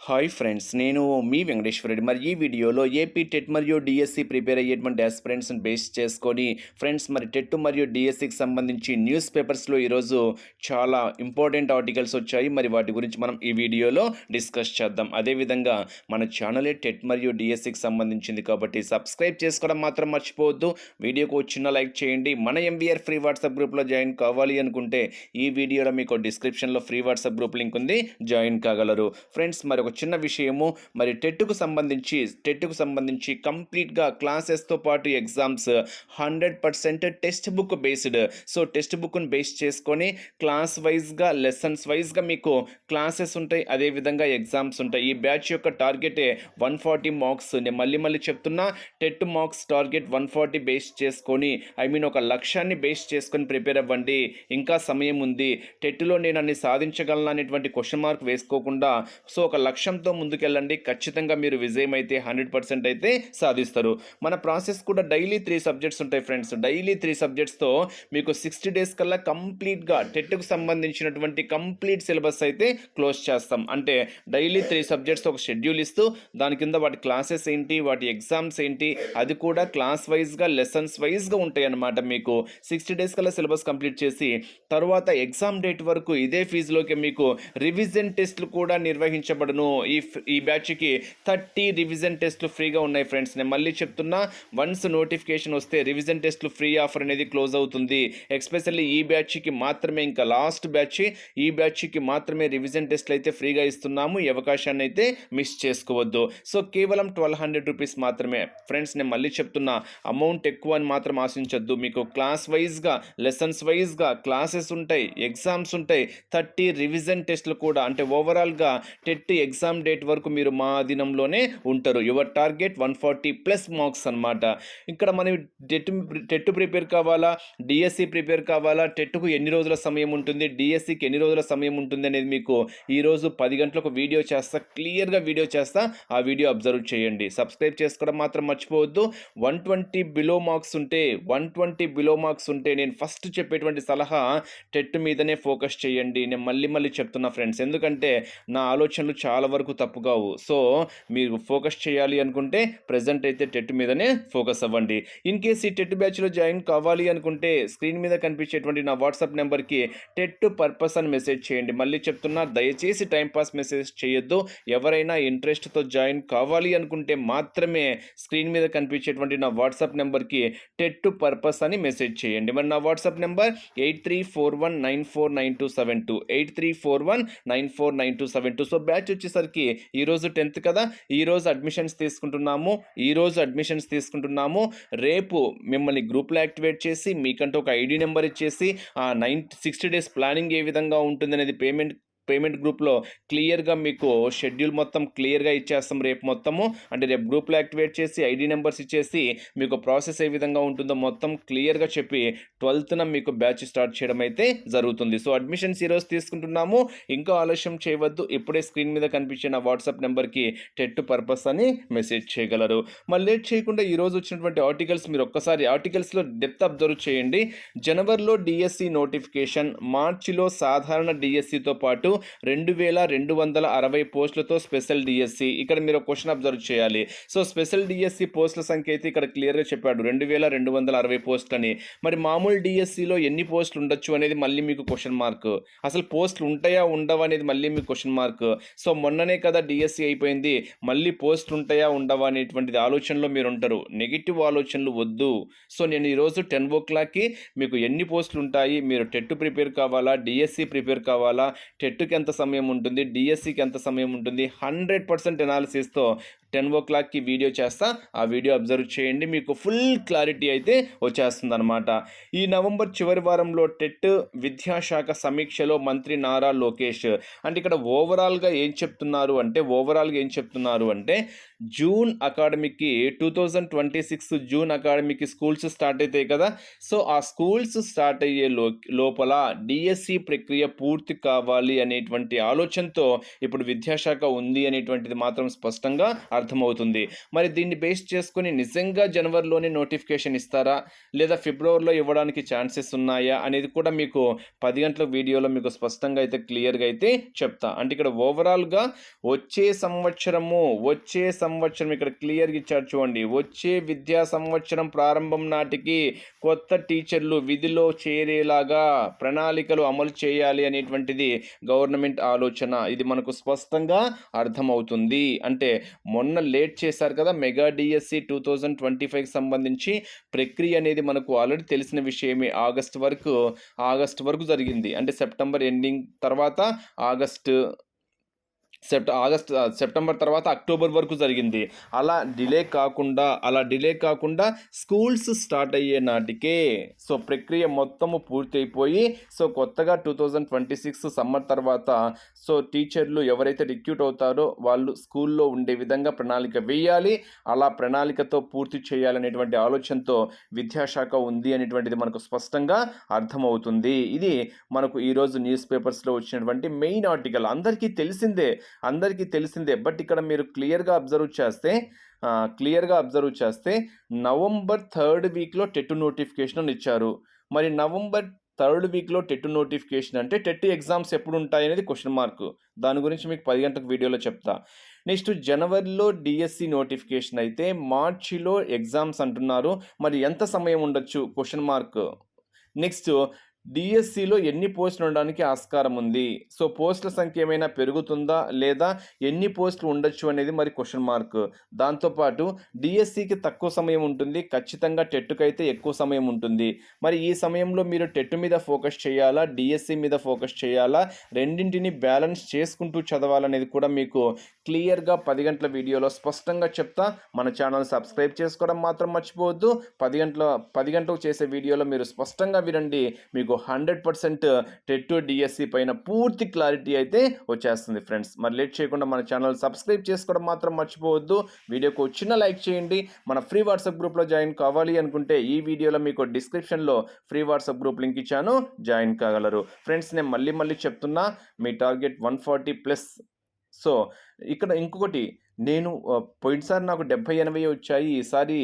Hi friends నేను మీ వెంకటేశ్వరుడు. మరి ఈ వీడియోలో ఏపీ టెట్ మరియు డిఎస్సి ప్రిపేర్ అయ్యేటువంటి ఆస్పిరెంట్స్ని బేస్ చేసుకొని ఫ్రెండ్స్ మరి టెట్ మరియు డిఎస్సికి సంబంధించి న్యూస్ పేపర్స్లో ఈరోజు చాలా ఇంపార్టెంట్ ఆర్టికల్స్ వచ్చాయి. మరి వాటి గురించి మనం ఈ వీడియోలో డిస్కస్ చేద్దాం. అదేవిధంగా మన ఛానలే టెట్ మరియు డిఎస్సికి సంబంధించింది కాబట్టి సబ్స్క్రైబ్ చేసుకోవడం మాత్రం మర్చిపోవద్దు. వీడియోకు ఒక చిన్న లైక్ చేయండి. మన ఎంబీఆర్ ఫ్రీ వాట్సాప్ గ్రూప్లో జాయిన్ కావాలి అనుకుంటే ఈ వీడియోలో మీకు డిస్క్రిప్షన్లో ఫ్రీ వాట్సాప్ గ్రూప్ లింక్ ఉంది. జాయిన్ కాగలరు. ఫ్రెండ్స్ మరి ఒక చిన్న విషయము. మరి టెట్కు సంబంధించి టెట్కు సంబంధించి కంప్లీట్గా క్లాసెస్తో పాటు exams hundred percent text book based. So text బుక్ను బేస్ చేసుకొని క్లాస్ వైజ్గా లెసన్స్ వైజ్గా మీకు క్లాసెస్ ఉంటాయి. అదేవిధంగా ఎగ్జామ్స్ ఉంటాయి. ఈ బ్యాచ్ యొక్క టార్గెటే వన్ ఫార్టీ మార్క్స్. నేను మళ్ళీ మళ్ళీ చెప్తున్నా TET marks target one forty base చేసుకొని ఐ మీన్ ఒక లక్ష్యాన్ని బేస్ చేసుకొని ప్రిపేర్ అవ్వండి. ఇంకా సమయం ఉంది. టెట్లో నేను అన్ని సాధించగలను అనేటువంటి క్వశ్చన్ మార్క్ వేసుకోకుండా సో ఒక లక్ష్యంతో ముందుకెళ్ళండి. ఖచ్చితంగా మీరు విజయం అయితే హండ్రెడ్ పర్సెంట్ అయితే సాధిస్తారు. మన ప్రాసెస్ కూడా డైలీ త్రీ సబ్జెక్ట్స్ ఉంటాయి ఫ్రెండ్స్. డైలీ త్రీ సబ్జెక్ట్స్తో మీకు సిక్స్టీ డేస్ కల్లా కంప్లీట్గా టెట్కు సంబంధించినటువంటి కంప్లీట్ సిలబస్ అయితే క్లోజ్ చేస్తాం. అంటే డైలీ త్రీ సబ్జెక్ట్స్ ఒక షెడ్యూల్ ఇస్తూ దాని కింద వాటి క్లాసెస్ ఏంటి వాటి ఎగ్జామ్స్ ఏంటి అది కూడా క్లాస్ వైజ్గా లెసన్స్ వైజ్గా ఉంటాయి అన్నమాట మీకు. సిక్స్టీ డేస్ కల్లా సిలబస్ కంప్లీట్ చేసి తర్వాత ఎగ్జామ్ డేట్ వరకు ఇదే ఫీజులోకి మీకు రివిజన్ టెస్ట్లు కూడా నిర్వహించబడును. ఈ ఈ బ్యాచ్కి థర్టీ రివిజన్ టెస్ట్లు ఫ్రీగా ఉన్నాయి ఫ్రెండ్స్ నేను మళ్ళీ చెప్తున్నా వన్స్ నోటిఫికేషన్ వస్తే రివిజన్ టెస్ట్లు ఫ్రీ ఆఫర్ అనేది క్లోజ్ అవుతుంది. ఎక్స్పెషల్లీ ఈ బ్యాచ్కి మాత్రమే ఇంకా లాస్ట్ బ్యాచ్ ఈ బ్యాచ్కి మాత్రమే రివిజన్ టెస్ట్లు అయితే ఫ్రీగా ఇస్తున్నాము. ఈ అవకాశాన్ని అయితే మిస్ చేసుకోవద్దు. సో కేవలం ట్వెల్వ్ హండ్రెడ్ రూపీస్ మాత్రమే. ఫ్రెండ్స్ నేను మళ్ళీ చెప్తున్నా అమౌంట్ ఎక్కువ అని మాత్రం ఆశించొద్దు. మీకు క్లాస్ వైజ్గా లెసన్స్ వైజ్గా క్లాసెస్ ఉంటాయి ఎగ్జామ్స్ ఉంటాయి థర్టీ రివిజన్ టెస్ట్లు కూడా అంటే ఓవరాల్గా టెట్ ఎగ్జామ్ డేట్ వరకు మీరు మా అధీనంలోనే ఉంటారు. Your target one forty plus marks అనమాట ఇక్కడ మనం టెట్ టెట్ ప్రిపేర్ కావాలా? డిఎస్సి ప్రిపేర్ కావాలా? టెట్కు ఎన్ని రోజుల సమయం ఉంటుంది? డిఎస్సికి ఎన్ని రోజుల సమయం ఉంటుంది అనేది మీకు ఈరోజు పది గంటలకు వీడియో చేస్తా క్లియర్గా వీడియో చేస్తా ఆ వీడియో అబ్జర్వ్ చేయండి. సబ్స్క్రైబ్ చేసుకోవడం మాత్రం మర్చిపోవద్దు. వన్ ట్వంటీ బిలో మార్క్స్ ఉంటే వన్ ట్వంటీ బిలో మార్క్స్ ఉంటే నేను ఫస్ట్ చెప్పేటువంటి సలహా టెట్ మీదనే ఫోకస్ చేయండి. నేను మళ్ళీ మళ్ళీ చెప్తున్నా ఫ్రెండ్స్ ఎందుకంటే నా ఆలోచనలు చాలా వరకు తప్పు కావు. సో మీరు ఫోకస్ చేయాలి అనుకుంటే ప్రజెంట్ అయితే టెట్ మీదనే ఫోకస్ అవ్వండి. ఇన్ కేస్ ఈ టెట్ బ్యాచ్లో జాయిన్ కావాలి అనుకుంటే స్క్రీన్ మీద కనిపించేటువంటి నా వాట్సాప్ నెంబర్కి టెట్ పర్పస్ అని మెసేజ్ చేయండి. మళ్ళీ చెప్తున్నా దయచేసి టైంపాస్ మెసేజ్ చేయొద్దు. ఎవరైనా ఇంట్రెస్ట్తో జాయిన్ కావాలి అనుకుంటే మాత్రమే స్క్రీన్ మీద కనిపించేటువంటి నా వాట్సాప్ నెంబర్కి టెట్ పర్పస్ అని మెసేజ్ చేయండి. మరి నా WhatsApp number eight three four one nine four nine two seven two eight three four one nine four nine two seven two. So batch వచ్చి వచ్చేసరికి ఈరోజు టెన్త్ కదా ఈరోజు అడ్మిషన్స్ తీసుకుంటున్నాము ఈరోజు అడ్మిషన్స్ తీసుకుంటున్నాము. రేపు మిమ్మల్ని గ్రూప్లో యాక్టివేట్ చేసి మీకంటూ ఒక ఐడి నెంబర్ ఇచ్చేసి ఆ నైన్ సిక్స్టీ డేస్ ప్లానింగ్ ఏ విధంగా ఉంటుంది అనేది పేమెంట్ పేమెంట్ గ్రూప్లో క్లియర్గా మీకు షెడ్యూల్ మొత్తం క్లియర్గా ఇచ్చేస్తాం రేపు మొత్తము. అంటే రేపు గ్రూప్లో యాక్టివేట్ చేసి ఐడి నెంబర్స్ ఇచ్చేసి మీకు ప్రాసెస్ ఏ విధంగా ఉంటుందో మొత్తం క్లియర్గా చెప్పి ట్వెల్త్న మీకు బ్యాచ్ స్టార్ట్ చేయడం అయితే జరుగుతుంది. సో అడ్మిషన్స్ ఈరోజు తీసుకుంటున్నాము. ఇంకా ఆలస్యం చేయవద్దు. ఇప్పుడే స్క్రీన్ మీద కనిపించిన వాట్సాప్ నెంబర్కి టెట్ పర్పస్ అని మెసేజ్ చేయగలరు. మళ్ళీ లేట్ చేయకుండా ఈరోజు వచ్చినటువంటి ఆర్టికల్స్ మీరు ఒక్కసారి ఆర్టికల్స్లో డెప్త్ అబ్జర్వ్ చేయండి. జనవరిలో డిఎస్సి నోటిఫికేషన్ మార్చిలో సాధారణ డిఎస్సితో పాటు రెండు వేల రెండు వందల అరవై పోస్టులతో స్పెషల్ డిఎస్సి. ఇక్కడ మీరు క్వశ్చన్ అబ్జర్వ్ చేయాలి. సో స్పెషల్ డిఎస్సి పోస్టుల సంఖ్య అయితే ఇక్కడ క్లియర్గా చెప్పాడు. రెండు వేల రెండు వందల అరవై పోస్టులని. మరి మామూలు డిఎస్సిలో ఎన్ని పోస్టులు ఉండొచ్చు అనేది మళ్ళీ మీకు క్వశ్చన్ మార్క్. అసలు పోస్టులు ఉంటాయా ఉండవా అనేది మళ్ళీ మీకు క్వశ్చన్ మార్క్. సో మొన్ననే కదా డిఎస్సి అయిపోయింది. మళ్ళీ పోస్టులు ఉంటాయా ఉండవా అనేటువంటిది ఆలోచనలో మీరు ఉంటారు. నెగిటివ్ ఆలోచనలు వద్దు. సో నేను ఈరోజు టెన్ ఓ క్లాక్కి మీకు ఎన్ని పోస్టులు ఉంటాయి? మీరు టెట్ ప్రిపేర్ కావాలా? డిఎస్సి ప్రిపేర్ కావాలా? ఎంత సమయం ఉంటుంది డిఎస్సికి ఎంత సమయం ఉంటుంది హండ్రెడ్ పర్సెంట్ ఎనాలిసిస్తో టెన్ ఓ క్లాక్కి వీడియో చేస్తా ఆ వీడియో అబ్జర్వ్ చేయండి మీకు ఫుల్ క్లారిటీ అయితే వచ్చేస్తుంది అనమాట ఈ నవంబర్ చివరి వారంలో టెట్ విద్యాశాఖ సమీక్షలో మంత్రి నారా లోకేష్. అంటే ఇక్కడ ఓవరాల్గా ఏం చెప్తున్నారు అంటే ఓవరాల్గా ఏం చెప్తున్నారు అంటే జూన్ అకాడమీకి two thousand twenty six June అకాడమీకి స్కూల్స్ స్టార్ట్ అవుతాయి కదా సో ఆ స్కూల్స్ స్టార్ట్ అయ్యే లో లోపల డిఎస్సి ప్రక్రియ పూర్తి కావాలి అనేటువంటి ఆలోచనతో ఇప్పుడు విద్యాశాఖ ఉంది అనేటువంటిది మాత్రం స్పష్టంగా అర్థమవుతుంది. మరి దీన్ని బేస్ చేసుకుని నిజంగా జనవరిలోనే నోటిఫికేషన్ ఇస్తారా? లేదా ఫిబ్రవరిలో ఇవ్వడానికి ఛాన్సెస్ ఉన్నాయా? అనేది కూడా మీకు పది గంటల వీడియోలో మీకు స్పష్టంగా అయితే క్లియర్గా అయితే చెప్తా. అంటే ఇక్కడ ఓవరాల్గా వచ్చే సంవత్సరము వచ్చే సంవత్సరం ఇక్కడ క్లియర్గా ఇచ్చారు చూడండి. వచ్చే విద్యా సంవత్సరం ప్రారంభం నాటికి కొత్త టీచర్లు విధిలో చేరేలాగా ప్రణాళికలు అమలు చేయాలి అనేటువంటిది గవర్నమెంట్ ఆలోచన. ఇది మనకు స్పష్టంగా అర్థమవుతుంది. అంటే మొన్న లేట్ చేశారు కదా mega DSC two thousand twenty ఫైవ్కి సంబంధించి. ప్రక్రియ అనేది మనకు ఆల్రెడీ తెలిసిన విషయమే. ఆగస్ట్ వరకు ఆగస్ట్ వరకు జరిగింది. అంటే సెప్టెంబర్ ఎండింగ్ తర్వాత ఆగస్ట్ సెప్ట ఆగస్ట్ సెప్టెంబర్ తర్వాత అక్టోబర్ వరకు జరిగింది. అలా డిలే కాకుండా అలా డిలే కాకుండా స్కూల్స్ స్టార్ట్ అయ్యే నాటికే సో ప్రక్రియ మొత్తము పూర్తయిపోయి సో కొత్తగా two thousand twenty six summer తర్వాత సో టీచర్లు ఎవరైతే రిక్రూట్ అవుతారో వాళ్ళు స్కూల్లో ఉండే విధంగా ప్రణాళిక వేయాలి. అలా ప్రణాళికతో పూర్తి చేయాలనేటువంటి ఆలోచనతో విద్యాశాఖ ఉంది అనేటువంటిది మనకు స్పష్టంగా అర్థమవుతుంది. ఇది మనకు ఈరోజు న్యూస్ పేపర్స్లో వచ్చినటువంటి మెయిన్ ఆర్టికల్. అందరికీ తెలిసిందే అందరికీ తెలిసిందే. బట్ ఇక్కడ మీరు క్లియర్గా అబ్జర్వ్ చేస్తే క్లియర్గా అబ్జర్వ్ చేస్తే నవంబర్ థర్డ్ వీక్లో టెట్ నోటిఫికేషన్ ఇచ్చారు. మరి నవంబర్ థర్డ్ వీక్లో టెట్ నోటిఫికేషన్ అంటే టెట్ ఎగ్జామ్స్ ఎప్పుడు ఉంటాయి అనేది క్వశ్చన్ మార్క్. దాని గురించి మీకు పది గంటలకు వీడియోలో చెప్తా. నెక్స్ట్ జనవరిలో డిఎస్సి నోటిఫికేషన్ అయితే మార్చిలో ఎగ్జామ్స్ అంటున్నారు. మరి ఎంత సమయం ఉండొచ్చు? Question mark. నెక్స్ట్ డిఎస్సిలో ఎన్ని పోస్టులు ఉండడానికి ఆస్కారం ఉంది? సో పోస్టుల సంఖ్య ఏమైనా పెరుగుతుందా? లేదా ఎన్ని పోస్టులు ఉండొచ్చు అనేది మరి క్వశ్చన్ మార్క్. దాంతోపాటు డిఎస్సికి తక్కువ సమయం ఉంటుంది. ఖచ్చితంగా టెట్టుకైతే ఎక్కువ సమయం ఉంటుంది. మరి ఈ సమయంలో మీరు టెట్ మీద ఫోకస్ చేయాలా? డిఎస్సి మీద ఫోకస్ చేయాలా? రెండింటిని బ్యాలెన్స్ చేసుకుంటూ చదవాలనేది కూడా మీకు క్లియర్గా పది గంటల వీడియోలో స్పష్టంగా చెప్తా. మన ఛానల్ సబ్స్క్రైబ్ చేసుకోవడం మాత్రం మర్చిపోవద్దు. పది గంటల పది గంటలకు చేసే వీడియోలో మీరు స్పష్టంగా వినండి. మీకు హండ్రెడ్ పర్సెంట్ టెట్ డిఎస్సి పైన పూర్తి క్లారిటీ అయితే వచ్చేస్తుంది ఫ్రెండ్స్. మరి లేట్ చేయకుండా మన ఛానల్ సబ్స్క్రైబ్ చేసుకోవడం మాత్రం మర్చిపోవద్దు. వీడియోకు చిన్న లైక్ చేయండి. మన ఫ్రీ వాట్సాప్ గ్రూప్లో జాయిన్ కావాలి అనుకుంటే ఈ వీడియోలో మీకు డిస్క్రిప్షన్లో ఫ్రీ వాట్సాప్ గ్రూప్ లింక్ ఇచ్చాను. జాయిన్ కాగలరు. ఫ్రెండ్స్ నేను మళ్ళీ మళ్ళీ చెప్తున్నా మీ target one forty plus so ఇక్కడ ఇంకొకటి నేను పోయినసారి నాకు డెబ్భై ఎనభై వచ్చాయి ఈసారి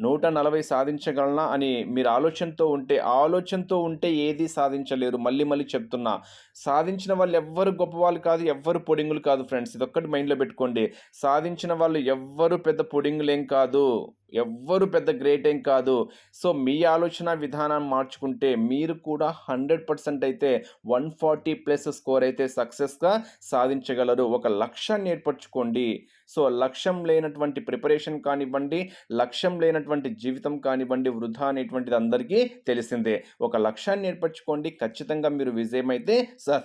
నూట నలభై సాధించగలనా అని మీరు ఆలోచనతో ఉంటే ఆలోచనతో ఉంటే ఏది సాధించలేరు. మళ్ళీ మళ్ళీ చెప్తున్నా సాధించిన వాళ్ళు ఎవ్వరు గొప్పవాళ్ళు కాదు ఎవ్వరు పొడింగులు కాదు ఫ్రెండ్స్. ఇదొక్కటి మైండ్లో పెట్టుకోండి. సాధించిన వాళ్ళు ఎవ్వరు పెద్ద పొడింగులేం కాదు. ఎవ్వరు పెద్ద గ్రేట్ ఏం కాదు. సో మీ ఆలోచన విధానాన్ని మార్చుకుంటే మీరు కూడా హండ్రెడ్ పర్సెంట్ అయితే వన్ ఫార్టీ ప్లస్ స్కోర్ అయితే సక్సెస్గా సాధించగలరు. ఒక లక్ష్యాన్ని ఏర్పరచుకోండి. సో లక్ష్యం లేనటువంటి ప్రిపరేషన్ కానివ్వండి లక్ష్యం లేనటువంటి జీవితం కానివ్వండి వృధా అనేటువంటిది అందరికీ తెలిసిందే. ఒక లక్ష్యాన్ని ఏర్పరచుకోండి ఖచ్చితంగా మీరు విజయం అయితే సా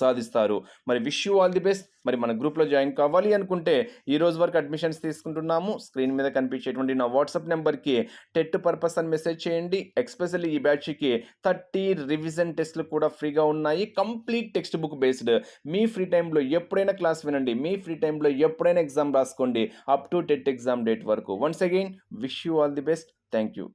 సాధిస్తారు. మరి wish you all the best మరి మన గ్రూప్లో జాయిన్ కావాలి అనుకుంటే ఈ రోజు వరకు అడ్మిషన్స్ తీసుకుంటున్నాము. స్క్రీన్ మీద కనిపించేటువంటి నా వాట్సాప్ నెంబర్కి టెట్ పర్పస్ అని మెసేజ్ చేయండి. ఎక్స్పెషల్లీ ఈ బ్యాచ్కి థర్టీ రివిజన్ టెస్ట్లు కూడా ఫ్రీగా ఉన్నాయి. కంప్లీట్ టెక్స్ట్ బుక్ బేస్డ్ మీ ఫ్రీ టైంలో ఎప్పుడైనా క్లాస్ వినండి. మీ ఫ్రీ టైంలో ఎప్పుడైనా ఎగ్జామ్ రాసుకోండి. Up to TET exam date వరకు. Once again wish you all the best thank you